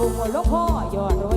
องค์หลวงพ่อยอด